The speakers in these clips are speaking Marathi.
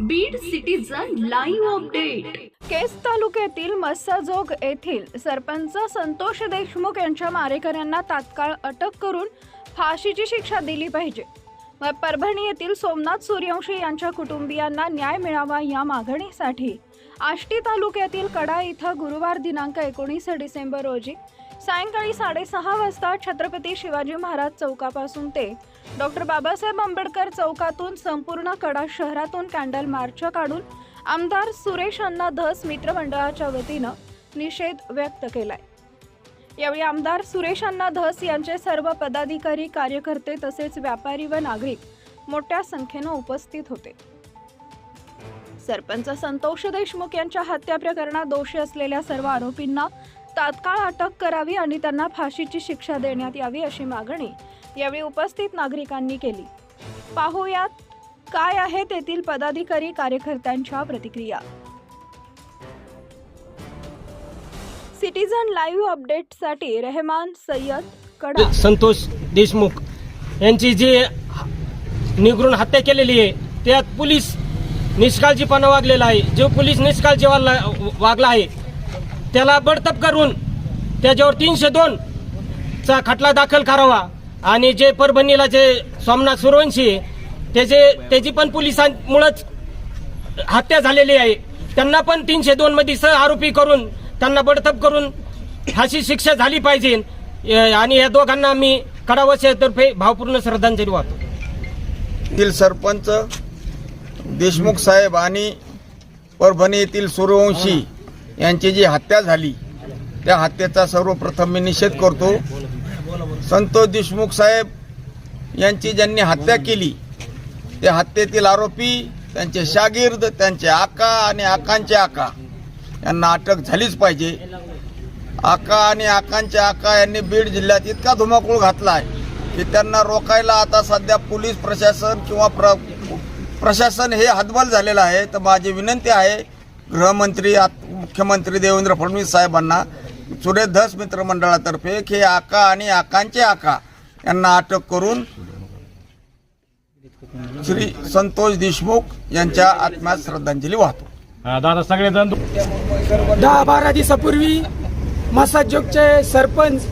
Beed citizen live update Kej तालुक्यातील मस्साजोग येथील सरपंच संतोष देशमुख यांच्या मारेकऱ्यांना तात्काळ अटक करून फाशीची शिक्षा दिली पाहिजे. व परभणी येथील सोमनाथ सूर्यवंशी यांच्या कुटुंबियांना न्याय मिळावा या मागणीसाठी आष्टी तालुक्यातील कडा इथं गुरुवार दिनांक एकोणीस डिसेंबर रोजी सायंकाळी साडेसहा वाजता छत्रपती शिवाजी महाराज चौकापासून ते डॉक्टर बाबासाहेब आंबेडकर चौकातून संपूर्ण कडा शहरातून कॅन्डल मार्च काढून आमदार सुरेश अण्णा धस मित्रमंडळाच्या वतीनं निषेध व्यक्त केलाय. यावेळी आमदार सुरेश अण्णा धस यांचे सर्व पदाधिकारी कार्यकर्ते तसेच व्यापारी व नागरिक मोठ्या संख्येनं उपस्थित होते. सरपंच संतोष देशमुख यांच्या हत्या प्रकरणात दोषी असलेल्या सर्व आरोपींना तात्काळ अटक करावी आणि त्यांना फाशीची शिक्षा देण्यात यावी अशी मागणी यावेळी उपस्थित नागरिकांनी केली. पाहूयात काय आहे तेथील पदाधिकारी कार्यकर्त्यांच्या प्रतिक्रिया. सिटीजन लाईव्ह अपडेटसाठी रेहमान सय्यद कडा. संतोष देशमुख यांची जी निगरून हत्या केलेली आहे त्यात पोलीस निष्काळजीपणा वागलेला आहे. जो पोलीस निष्काळजी वागला वागला आहे त्याला बडतप करून त्याच्यावर तीनशे दोन चा खटला दाखल करावा. आणि जे परभणीला जे सोमनाथ सुरवंशी आहे, त्याचे त्याची पण पोलिसांमुळंच हत्या झालेली आहे. त्यांना पण तीनशे दोन मध्ये सह आरोपी करून त्यांना बडतप करून फाशी शिक्षा झाली पाहिजे. आणि या दोघांना मी कडावशातर्फे भावपूर्ण श्रद्धांजली वाहतो. सरपंच देशमुख साहेब आणि परभणी येथील सूर्यवंशी यांची जी हत्या झाली त्या हत्येचा सर्वप्रथम मी निषेध करतो. संतोष देशमुख साहेब यांची ज्यांनी हत्या केली त्या हत्येतील आरोपी त्यांचे शागिर्द त्यांचे आका आणि आकांचे आका यांना अटक झालीच पाहिजे. आका आणि आकांचे आका यांनी बीड जिल्ह्यात इतका धुमाकूळ घातला आहे की त्यांना रोखायला आता सध्या पोलीस प्रशासन किंवा प्र प्रशासन हे हतबल झालेलं आहे. तर माझी विनंती आहे गृहमंत्री आत- मुख्यमंत्री देवेंद्र फडणवीस साहेबांना सुरेश धस मित्रमंडळातर्फे की आका आणि आकांचे आका यांना अटक करून श्री संतोष देशमुख यांच्या आत्म्यात श्रद्धांजली वाहतो. दादा सगळेजण दहा बारा दिवसापूर्वी मसाजोगचे सरपंच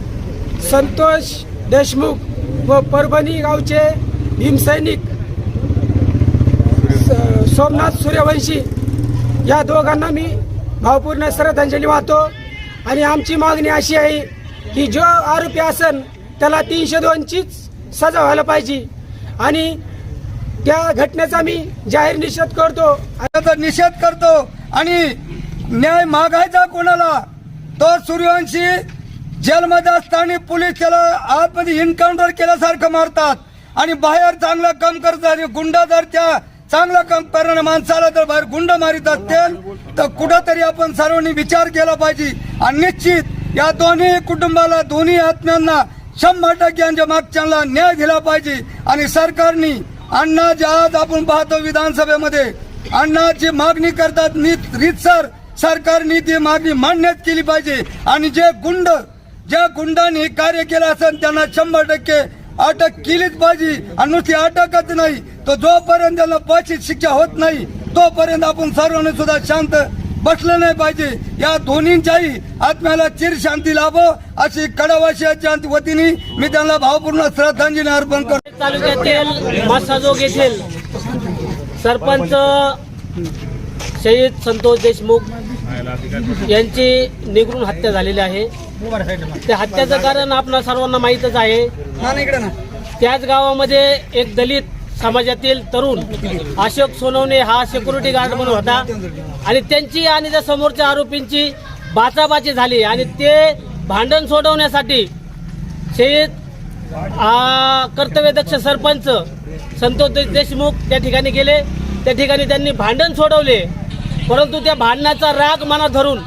संतोष देशमुख व परभणी गावचे भीमसैनिक सोमनाथ सूर्यवंशी या दोघांना मी भावपूर्ण श्रद्धांजली वाहतो. आणि आमची मागणी अशी आहे की जो आरोपी असन त्याला तीनशे दोनचीच सजा व्हायला पाहिजे. आणि त्या घटनेचा मी जाहीर निषेध करतो. त्याचा निषेध करतो. आणि न्याय मागायचा कोणाला? तो सूर्यवंशी जेलमध्ये असताना पोलीस त्याला आतमध्ये इन्काउंटर केल्यासारखं मारतात. आणि बाहेर चांगलं काम करतात. गुंडा जर त्या चांगलं काम करणाऱ्या माणसाला तर बाहेर गुंड मारित असतील तर कुठंतरी आपण सर्वांनी विचार केला पाहिजे. आणि निश्चित या दोन्ही कुटुंबाला दोन्ही आत्म्यांना शंभर टक्के यांच्या मागच्यांना न्याय दिला पाहिजे. आणि सरकारने अण्णा जे आज आपण पाहतो विधानसभेमध्ये अण्णा जी मागणी करतात नीत रीतसर सरकारने ती मागणी मान्यच केली पाहिजे. आणि जे गुंड ज्या गुंडांनी कार्य केलं असेल त्यांना शंभर टक्के अटक केलीच पाहिजे. आणि नुसती अटकच नाही. तर जोपर्यंत त्यांना पाचित शिक्षा होत नाही तोपर्यंत आपण सर्वांनी सुद्धा शांत बसलं नाही पाहिजे. या दोन्हींच्याही आत्म्याला चिर शांती लाभो अशी कडावाशियाच्या वतीने मी त्यांना भावपूर्ण श्रद्धांजली अर्पण करतो. तालुक्यातील येथील सरपंच शहीद संतोष देशमुख यांची निगरून हत्या झालेली आहे. त्या हत्याचं कारण आपल्या सर्वांना माहीतच आहे. त्याच गावामध्ये एक दलित समाजातील तरुण अशोक सोनवणे हा सिक्युरिटी गार्ड म्हणून होता. आणि त्यांची आणि त्या समोरच्या आरोपींची बाचाबाची झाली. आणि ते भांडण सोडवण्यासाठी शहीद कर्तव्यदक्ष सरपंच संतोष देशमुख त्या ठिकाणी गेले. त्या ठिकाणी त्यांनी भांडण सोडवले. परंतु त्या भांडणाचा राग मनात धरून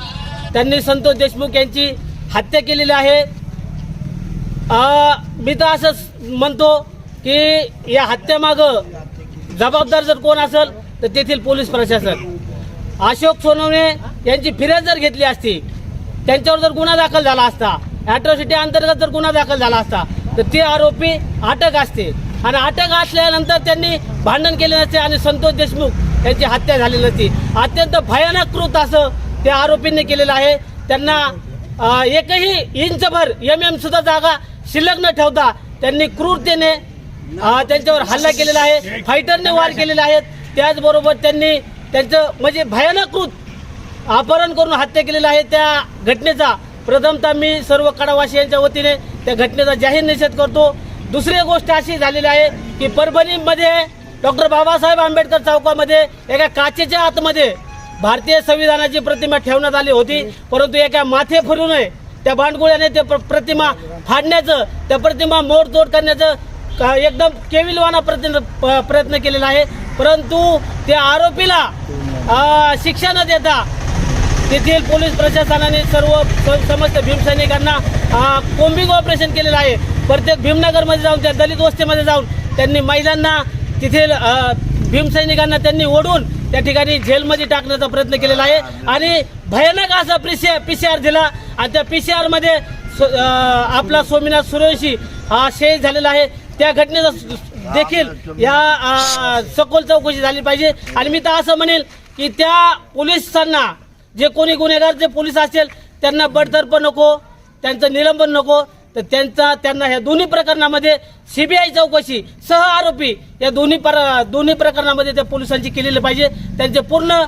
त्यांनी संतोष देशमुख यांची हत्या केलेली आहे. मी तर असंच म्हणतो की या हत्येमागं जबाबदार जर कोण असेल तर तेथील पोलीस प्रशासन. अशोक सोनवणे यांची फिर्याद जर घेतली असती त्यांच्यावर जर गुन्हा दाखल झाला असता अॅट्रॉसिटी अंतर्गत जर गुन्हा दाखल झाला असता तर ते आरोपी अटक असते. आणि अटक असल्यानंतर त्यांनी भांडण केले नसते आणि संतोष देशमुख यांची हत्या झाली नसती. अत्यंत भयानक कृत असं त्या आरोपींनी केलेलं आहे. त्यांना एकही इंचभर एम एम सुद्धा जागा शिल्लक न ठेवता त्यांनी क्रूरतेने त्यांच्यावर हल्ला केलेला आहे. फायटरने वार केलेले आहेत. त्याचबरोबर त्यांनी त्यांचं म्हणजे भयानक कृत अपहरण करून हत्या केलेलं आहे. त्या घटनेचा प्रथमतः मी सर्व कडावासियांच्या वतीने त्या घटनेचा जाहीर निषेध करतो. दुसरी गोष्ट अशी झालेली आहे की परभणीमध्ये डॉक्टर बाबासाहेब आंबेडकर चौकामध्ये एका काचेच्या आतमध्ये भारतीय संविधानाची प्रतिमा ठेवण्यात आली होती. परंतु एका माथे फिरू नये त्या भांडगुळ्याने ते प्र- प्रतिमा फाडण्याचं त्या प्रतिमा मोडतोड करण्याचं का- एकदम केविलवाना प्रयत्न प- प्रयत्न केलेला आहे. परंतु त्या आरोपीला शिक्षा न देता तेथील पोलीस प्रशासनाने सर्व समस्त भीमसैनिकांना कोम्बिंग ऑपरेशन केलेलं आहे. प्रत्येक भीमनगरमध्ये जाऊन त्या दलित वस्तीमध्ये जाऊन त्यांनी महिलांना तेथील भीमसैनिकांना त्यांनी ओढून त्या ठिकाणी जेलमध्ये टाकण्याचा प्रयत्न केलेला आहे. आणि भयानक असा P C P C R दिला. आणि त्या पी सी स- आपला सोमीनाथ सुरेशी हा शहीद झालेला आहे. त्या घटनेचा देखील या सखोल चौकशी झाली पाहिजे. आणि मी तर असं म्हणेल की त्या पोलिसांना जे कोणी गुन्हेगार जे पोलीस असेल त्यांना बडतर्फ नको त्यांचं निलंबन नको तर त्यांचा त्यांना ह्या दोन्ही प्रकरणामध्ये सीबीआय चौकशी सह आरोपी या दोन्ही पर दोन्ही प्रकरणामध्ये त्या पोलिसांची केलेली पाहिजे. त्यांचे पूर्ण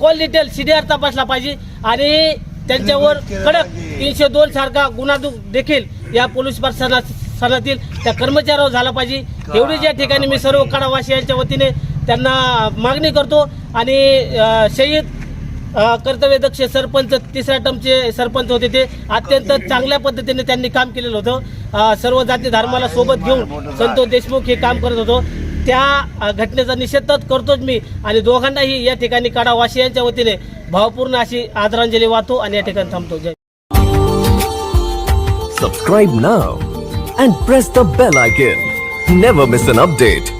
कॉल डिटेल सीडीआर तपासला पाहिजे. आणि त्यांच्यावर कडक तीनशे दोन सारखा गुन्हा देखील या पोलीस प्रशासनातील त्या कर्मचाऱ्यावर झाला पाहिजे. एवढीच या ठिकाणी मी सर्व कडावासियांच्या वतीने त्यांना मागणी करतो. आणि शहीद कर्तव्यदक्ष सरपंच तिसऱ्या टर्मचे सरपंच होते ते. अत्यंत चांगल्या पद्धतीने त्यांनी काम केलेलं होतं. सर्व जाती धर्माला सोबत घेऊन संतोष देशमुख हे काम करत होतो. त्या घटनेचा निषेध तर करतोच मी आणि दोघांनाही या ठिकाणी काडावासियांच्या वतीने भावपूर्ण अशी आदरांजली वाहतो आणि या ठिकाणी थांबतो. जय. Subscribe now and press the bell icon. Never miss an update.